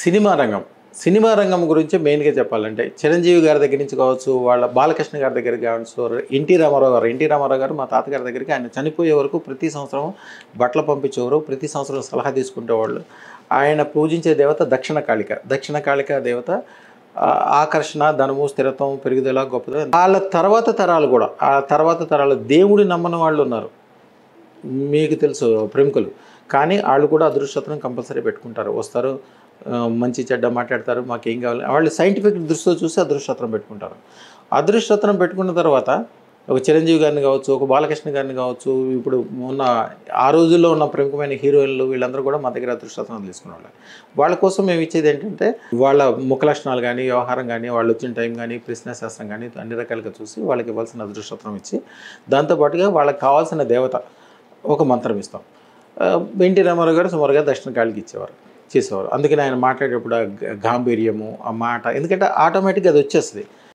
Cinema రంగం. Cinema రంగం గురించి మెయిన్గా చెప్పాలంటే చిరంజీవి గారి దగ్గర నుంచి కావచ్చు వాళ్ళ బాలకృష్ణ గారి దగ్గర కావచ్చు ఎన్టీ రామారావు గారు ఎన్టీ రామారావు గారు మా తాతగారి దగ్గరికి ఆయన చనిపోయే వరకు ప్రతి సంవత్సరం బట్టలు పంపించేవారు ప్రతి సంవత్సరం సలహా తీసుకునేవాళ్ళు ఆయన పూజించే దేవత దక్షిణ కాళిక. దక్షిణ కాళిక దేవత ఆకర్షణ ధనము స్థిరత్వం పెరుగుదల గొప్పదల వాళ్ళ తర్వాత తరాలు కూడా ఆ తర్వాత తరాలు దేవుడి నమ్మని వాళ్ళు ఉన్నారు. మీకు తెలుసు ప్రముఖులు కానీ వాళ్ళు కూడా అదృష్టతను కంపల్సరీ పెట్టుకుంటారు. వస్తారు మంచి చెడ్డ మాట్లాడతారు మాకేం కావాలి? వాళ్ళు సైంటిఫిక్ దృష్టితో చూసి అదృష్టత్రం పెట్టుకుంటారు. అదృష్టత్రం పెట్టుకున్న తర్వాత ఒక చిరంజీవి గారిని కావచ్చు ఒక బాలకృష్ణ గారిని కావచ్చు ఇప్పుడు ఉన్న ఆ రోజుల్లో ఉన్న ప్రముఖమైన హీరోయిన్లు వీళ్ళందరూ కూడా మా దగ్గర అదృష్టత్వం తీసుకునే వాళ్ళు వాళ్ళ కోసం మేము ఇచ్చేది ఏంటంటే వాళ్ళ ముఖ లక్షణాలు కానీ వ్యవహారం కానీ వాళ్ళు వచ్చిన టైం కానీ ప్రశ్న శాస్త్రం కానీ అన్ని రకాలుగా చూసి వాళ్ళకి ఇవ్వాల్సిన అదృష్టత్వం ఇచ్చి దాంతోపాటుగా వాళ్ళకి కావాల్సిన దేవత ఒక మంత్రం ఇస్తాం. ఎన్టీ రామారావు గారు సుమారుగా దక్షిణ కాళికి ఇచ్చేవారు. చేసేవారు. అందుకని ఆయన మాట్లాడేటప్పుడు ఆ గాంభీర్యము ఆ మాట ఎందుకంటే ఆటోమేటిక్గా అది వచ్చేస్తుంది.